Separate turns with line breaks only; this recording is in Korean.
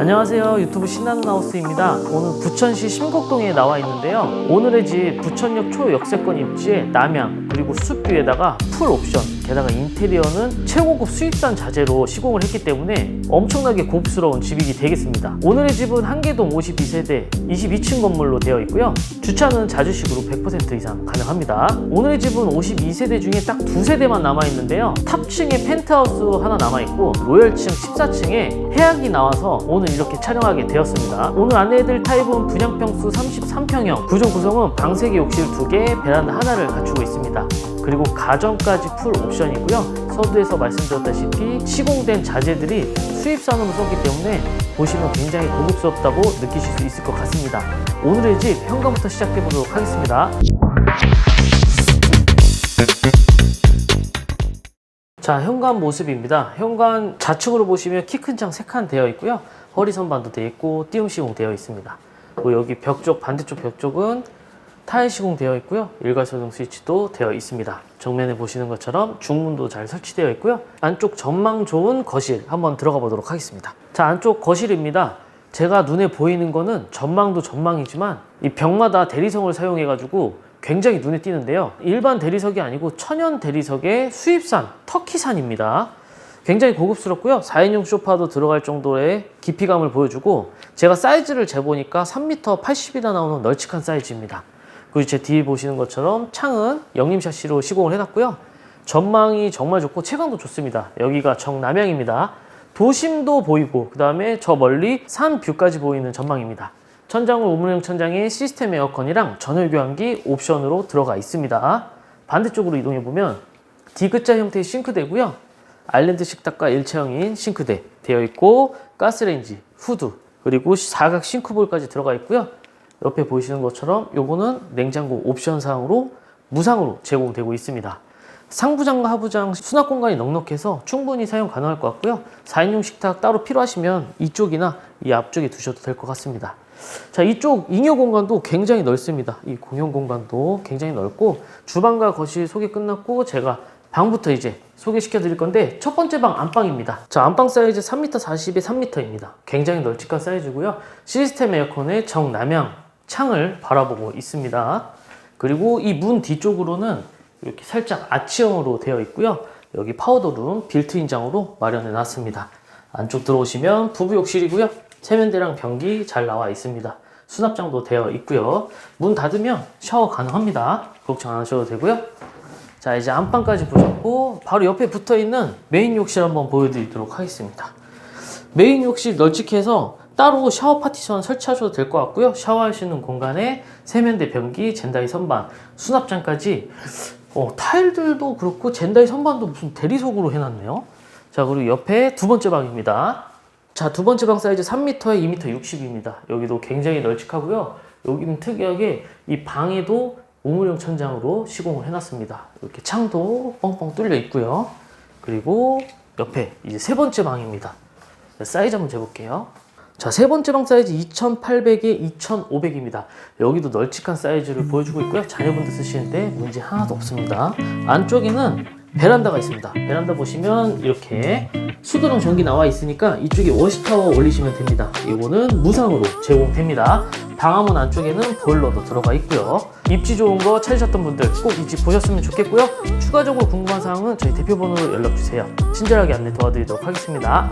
안녕하세요. 유튜브 신나는 하우스입니다. 오늘 부천시 심곡동에 나와 있는데요. 오늘의 집 부천역 초역세권 입지에 남양 그리고 숲뷰에다가 풀 옵션 게다가 인테리어는 최고급 수입산 자재로 시공을 했기 때문에 엄청나게 고급스러운 집이 되겠습니다 오늘의 집은 한계동 52세대 22층 건물로 되어 있고요 주차는 자주식으로 100% 이상 가능합니다 오늘의 집은 52세대 중에 딱 두 세대만 남아 있는데요 탑층에 펜트하우스 하나 남아 있고 로열층 14층에 해악이 나와서 오늘 이렇게 촬영하게 되었습니다. 오늘 안내해드릴 타입은 분양평수 33평형, 구조 구성은 방세기 욕실 2개, 베란다 하나를 갖추고 있습니다. 그리고 가전까지 풀 옵션이고요. 서두에서 말씀드렸다시피 시공된 자재들이 수입산으로 썼기 때문에 보시면 굉장히 고급스럽다고 느끼실 수 있을 것 같습니다. 오늘의 집 현관부터 시작해 보도록 하겠습니다. 자, 현관 모습입니다. 현관 좌측으로 보시면 키 큰 창 3칸 되어 있고요. 허리 선반도 되어 있고 띄움 시공 되어 있습니다. 여기 벽 쪽 반대쪽 벽 쪽은 타일 시공 되어 있고요. 일괄소등 스위치도 되어 있습니다. 정면에 보시는 것처럼 중문도 잘 설치되어 있고요. 안쪽 전망 좋은 거실 한번 들어가 보도록 하겠습니다. 자, 안쪽 거실입니다. 제가 눈에 보이는 거는 전망도 전망이지만 이 벽마다 대리석을 사용해 가지고 굉장히 눈에 띄는데요. 일반 대리석이 아니고 천연 대리석의 수입산 터키산입니다. 굉장히 고급스럽고요. 4인용 소파도 들어갈 정도의 깊이감을 보여주고 제가 사이즈를 재보니까 3m 80이나 나오는 널찍한 사이즈입니다. 그리고 제 뒤에 보시는 것처럼 창은 영림 샤시로 시공을 해놨고요. 전망이 정말 좋고 채광도 좋습니다. 여기가 정남향입니다. 도심도 보이고 그 다음에 저 멀리 산 뷰까지 보이는 전망입니다. 천장은 우물형 천장에 시스템 에어컨이랑 전열 교환기 옵션으로 들어가 있습니다. 반대쪽으로 이동해 보면 D자 형태의 싱크대고요. 아일랜드 식탁과 일체형인 싱크대 되어 있고 가스레인지, 후드 그리고 사각 싱크볼까지 들어가 있고요. 옆에 보이시는 것처럼 요거는 냉장고 옵션 사항으로 무상으로 제공되고 있습니다. 상부장과 하부장 수납 공간이 넉넉해서 충분히 사용 가능할 것 같고요. 4인용 식탁 따로 필요하시면 이쪽이나 이 앞쪽에 두셔도 될 것 같습니다. 자, 이쪽 잉여 공간도 굉장히 넓습니다. 이 공용 공간도 굉장히 넓고 주방과 거실 소개 끝났고 제가 방부터 이제 소개시켜 드릴 건데 첫 번째 방 안방입니다. 자, 안방 사이즈 3m 40에 3m입니다. 굉장히 널찍한 사이즈고요. 시스템 에어컨의 정남향 창을 바라보고 있습니다. 그리고 이 문 뒤쪽으로는 이렇게 살짝 아치형으로 되어 있고요. 여기 파우더룸 빌트인장으로 마련해 놨습니다. 안쪽 들어오시면 부부 욕실이고요. 세면대랑 변기 잘 나와 있습니다. 수납장도 되어 있고요. 문 닫으면 샤워 가능합니다. 걱정 안 하셔도 되고요. 자 이제 안방까지 보셨고 바로 옆에 붙어 있는 메인 욕실 한번 보여드리도록 하겠습니다. 메인 욕실 널찍해서 따로 샤워 파티션 설치하셔도 될 것 같고요. 샤워하시는 공간에 세면대 변기, 젠다이 선반, 수납장까지 어, 타일들도 그렇고 젠다이 선반도 무슨 대리석으로 해놨네요. 자 그리고 옆에 두 번째 방입니다. 자 두 번째 방 사이즈 3m에 2m 60입니다. 여기도 굉장히 널찍하고요. 여기는 특이하게 이 방에도 우물형 천장으로 시공을 해놨습니다. 이렇게 창도 뻥뻥 뚫려 있고요. 그리고 옆에 이제 세 번째 방입니다. 사이즈 한번 재볼게요. 자, 세 번째 방 사이즈 2800에 2500입니다. 여기도 널찍한 사이즈를 보여주고 있고요. 자녀분들 쓰시는데 문제 하나도 없습니다. 안쪽에는 베란다가 있습니다. 베란다 보시면 이렇게 수도랑 전기 나와 있으니까 이쪽에 워시타워 올리시면 됩니다. 이거는 무상으로 제공됩니다. 방화문 안쪽에는 보일러도 들어가 있고요. 입지 좋은 거 찾으셨던 분들 꼭 이 집 보셨으면 좋겠고요. 추가적으로 궁금한 사항은 저희 대표 번호로 연락 주세요. 친절하게 안내 도와드리도록 하겠습니다.